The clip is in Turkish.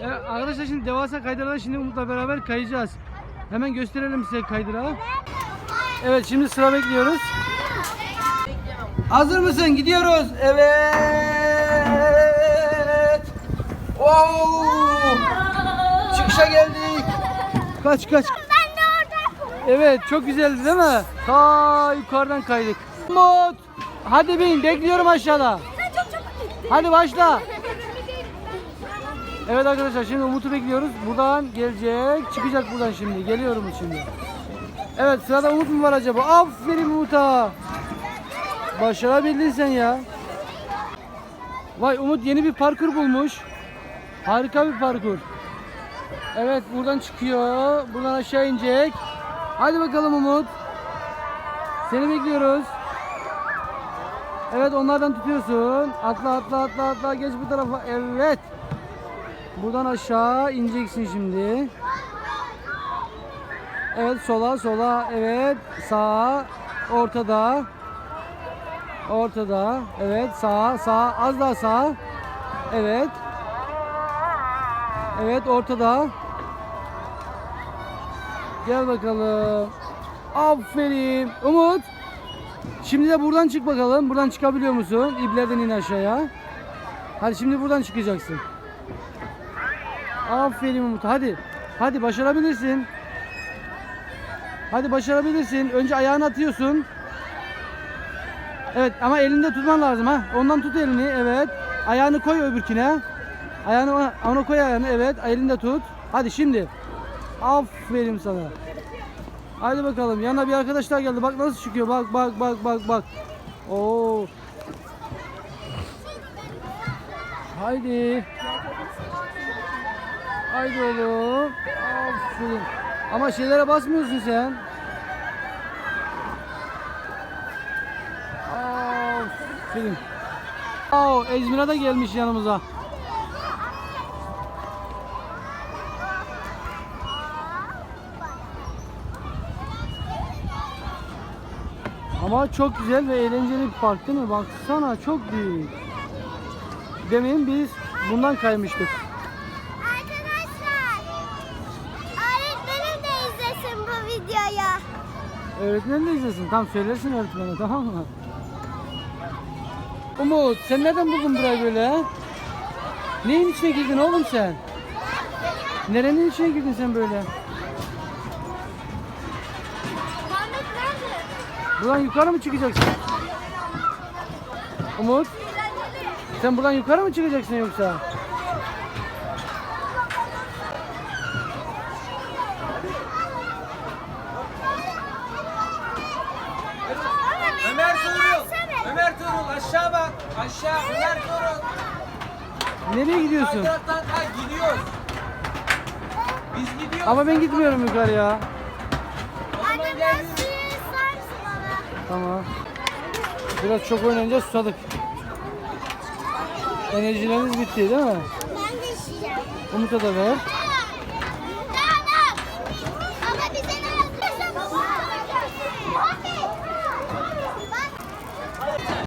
Evet, arkadaşlar şimdi devasa kaydıradan şimdi Umut'la beraber kayacağız. Hemen gösterelim size kaydırağı. Evet şimdi sıra bekliyoruz. Hazır mısın? Gidiyoruz. Evet. Wow. Çıkışa geldik. Kaç kaç. Ben de orada. Evet çok güzeldi değil mi? Ta yukarıdan kaydık. Umut. Hadi bin bekliyorum aşağıda. Hadi başla. Evet arkadaşlar şimdi Umut'u bekliyoruz. Buradan gelecek. Çıkacak buradan şimdi. Geliyor Umut şimdi. Evet sırada Umut mu var acaba? Aferin Umut'a. Başarabildin sen ya. Vay Umut yeni bir parkur bulmuş. Harika bir parkur. Evet buradan çıkıyor. Buradan aşağı inecek. Hadi bakalım Umut. Seni bekliyoruz. Evet onlardan tutuyorsun. Atla atla atla atla geç bu tarafa. Evet. Buradan aşağı ineceksin şimdi. Evet sola sola evet sağa ortada. Ortada. Evet sağa sağa az daha sağa. Evet. Evet ortada. Gel bakalım. Aferin. Umut. Şimdi de buradan çık bakalım. Buradan çıkabiliyor musun? İblerden in aşağıya. Hadi şimdi buradan çıkacaksın. Aferin Umut. Hadi. Hadi başarabilirsin. Hadi başarabilirsin. Önce ayağını atıyorsun. Evet ama elinde tutman lazım ha. Ondan tut elini. Evet. Ayağını koy öbürküne. Ayağını ona, ona koy ayağını. Evet. Elinde tut. Hadi şimdi. Aferin sana. Hadi bakalım. Yanına bir arkadaşlar geldi. Bak nasıl çıkıyor. Bak bak bak bak bak. Oo. Haydi. Haydi oğlum. Aferin. Ama şeylere basmıyorsun sen. Aferin. Oo, Ezmira da gelmiş yanımıza. Ama çok güzel ve eğlenceli bir park değil mi? Baksana çok büyük. Demin biz bundan kaymıştık. Arkadaşlar. Öğretmenim de izlesin bu videoyu. Öğretmen de izlesin. Tam söylersin öğretmene tamam mı? Umut sen nereden buldun burayı böyle? ha? Neyin içine girdin oğlum sen? Nerenin içine girdin sen böyle? Muhammed nerede? Buradan yukarı mı çıkacaksın? Umut sen buradan yukarı mı çıkacaksın yoksa? Ömer Tuğrul. Ömer Tuğrul aşağı bak. Aşağı Ömer Tuğrul. Nereye gidiyorsun? Taraftan ha gidiyoruz. Biz gidiyoruz. Ama ben gitmiyorum yukarıya. Anne ben suyu bana? Tamam. Biraz çok oynayınca susadık. Enerjileriniz bitti değil mi? Ben de işeceğim. Umut'a da ver.